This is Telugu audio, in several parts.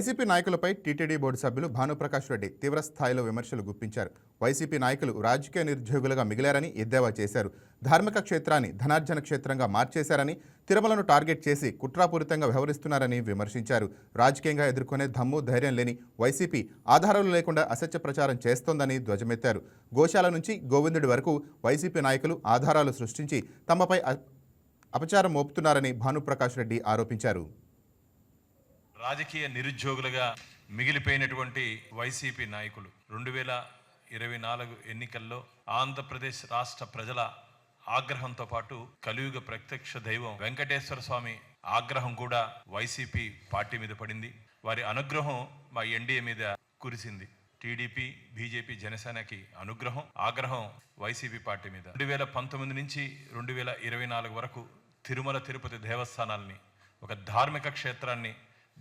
వైసీపీ నాయకులపై టీటీడీ బోర్డు సభ్యులు భానుప్రకాష్ రెడ్డి తీవ్రస్థాయిలో విమర్శలు గుప్పించారు. వైసీపీ నాయకులు రాజకీయ నిరుద్యోగులుగా మిగిలారని ఎద్దేవా చేశారు. ధార్మిక క్షేత్రాన్ని ధనార్జన క్షేత్రంగా మార్చేశారని తిరుమలను టార్గెట్ చేసి కుట్రాపూరితంగా వ్యవహరిస్తున్నారని విమర్శించారు. రాజకీయంగా ఎదుర్కొనే దమ్ము ధైర్యం లేని వైసీపీ ఆధారాలు లేకుండా అసత్య ప్రచారం చేస్తోందని ధ్వజమెత్తారు. గోశాల నుంచి గోవిందుడి వరకు వైసీపీ నాయకులు ఆధారాలు సృష్టించి తమపై అపచారం మోపుతున్నారని భానుప్రకాష్ రెడ్డి ఆరోపించారు. రాజకీయ నిరుద్యోగులుగా మిగిలిపోయినటువంటి వైసీపీ నాయకులు. రెండు వేల ఇరవై నాలుగు ఎన్నికల్లో ఆంధ్రప్రదేశ్ రాష్ట్ర ప్రజల ఆగ్రహంతో పాటు కలియుగ ప్రత్యక్ష దైవం వెంకటేశ్వర స్వామి ఆగ్రహం కూడా వైసీపీ పార్టీ మీద పడింది. వారి అనుగ్రహం మా ఎన్డీఏ మీద కురిసింది. టీడీపీ బీజేపీ జనసేనకి అనుగ్రహం ఆగ్రహం వైసీపీ పార్టీ మీద. రెండు వేల పంతొమ్మిది నుంచి రెండు వేల ఇరవై నాలుగు వరకు తిరుమల తిరుపతి దేవస్థానాల్ని ఒక ధార్మిక క్షేత్రాన్ని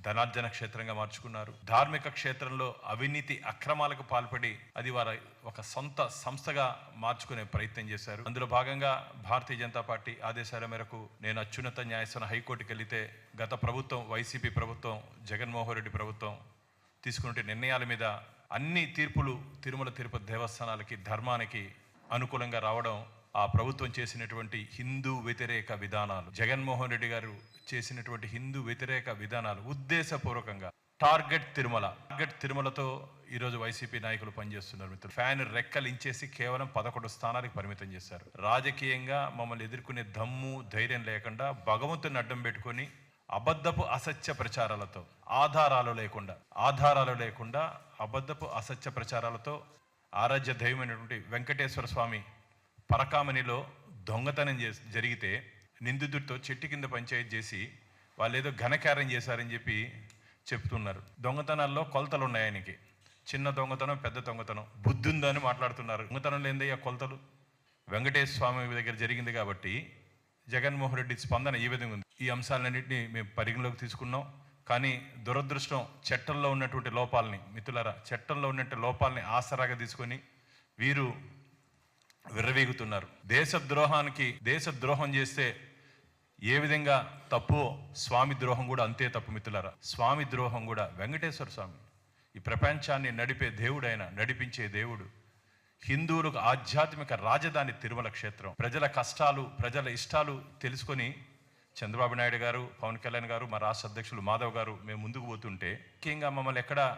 ధనార్జన క్షేత్రంగా మార్చుకున్నారు. ధార్మిక క్షేత్రంలో అవినీతి అక్రమాలకు పాల్పడి అది వారి ఒక సొంత సంస్థగా మార్చుకునే ప్రయత్నం చేశారు. అందులో భాగంగా భారతీయ జనతా పార్టీ ఆదేశాల మేరకు నేను అత్యున్నత న్యాయస్థానం హైకోర్టుకి వెళితే గత ప్రభుత్వం వైసీపీ ప్రభుత్వం జగన్మోహన్ రెడ్డి ప్రభుత్వం తీసుకునే నిర్ణయాల మీద అన్ని తీర్పులు తిరుమల తిరుపతి దేవస్థానాలకి ధర్మానికి అనుకూలంగా రావడం ఆ ప్రభుత్వం చేసినటువంటి హిందూ వ్యతిరేక విధానాలు జగన్మోహన్ రెడ్డి గారు చేసినటువంటి హిందూ వ్యతిరేక విధానాలు ఉద్దేశపూర్వకంగా టార్గెట్ తిరుమల. టార్గెట్ తిరుమలతో ఈరోజు వైసీపీ నాయకులు పనిచేస్తున్నారు మిత్రులు. ఫ్యాన్ రెక్కలించేసి కేవలం పదకొండు స్థానాలకు పరిమితం చేశారు. రాజకీయంగా మమ్మల్ని ఎదుర్కొనే దమ్ము ధైర్యం లేకుండా భగవంతుని అడ్డం పెట్టుకొని అబద్ధపు అసత్య ప్రచారాలతో ఆధారాలు లేకుండా ఆధారాలు లేకుండా అబద్ధపు అసత్య ప్రచారాలతో ఆరాధ్య దైవమైనటువంటి వెంకటేశ్వర స్వామి పరకామణిలో దొంగతనం చేసి జరిగితే నిందితుడితో చెట్టు కింద పంచాయతీ చేసి వాళ్ళు ఏదో ఘనకార్యం చేశారని చెప్పి చెప్తున్నారు. దొంగతనాల్లో కొలతలు ఉన్నాయి ఆయనకి. చిన్న దొంగతనం పెద్ద దొంగతనం. బుద్ధి ఉందని మాట్లాడుతున్నారు. దొంగతనం లేదయ్యా కొలతలు? వెంకటేశ్వర స్వామి దగ్గర జరిగింది కాబట్టి జగన్మోహన్ రెడ్డి స్పందన ఈ విధంగా ఉంది. ఈ అంశాలన్నింటినీ మేము పరిగణలోకి తీసుకున్నాం. కానీ దురదృష్టం చట్టంలో ఉన్నటువంటి లోపాలని మిత్రులరా చట్టంలో ఉన్నటువంటి లోపాలని ఆసరాగా తీసుకొని వీరు విర్రవీగుతున్నారు. దేశ ద్రోహానికి దేశ ద్రోహం చేస్తే ఏ విధంగా తప్పు స్వామి ద్రోహం కూడా అంతే తప్పు మిత్రులారా. స్వామి ద్రోహం కూడా వెంకటేశ్వర స్వామి. ఈ ప్రపంచాన్ని నడిపే దేవుడైన నడిపించే దేవుడు. హిందువులకు ఆధ్యాత్మిక రాజధాని తిరుమల క్షేత్రం. ప్రజల కష్టాలు ప్రజల ఇష్టాలు తెలుసుకొని చంద్రబాబు నాయుడు గారు పవన్ కళ్యాణ్ గారు మా రాష్ట్ర అధ్యక్షులు మాధవ్ గారు మేము ముందుకు పోతుంటే ముఖ్యంగా మమ్మల్ని ఎక్కడ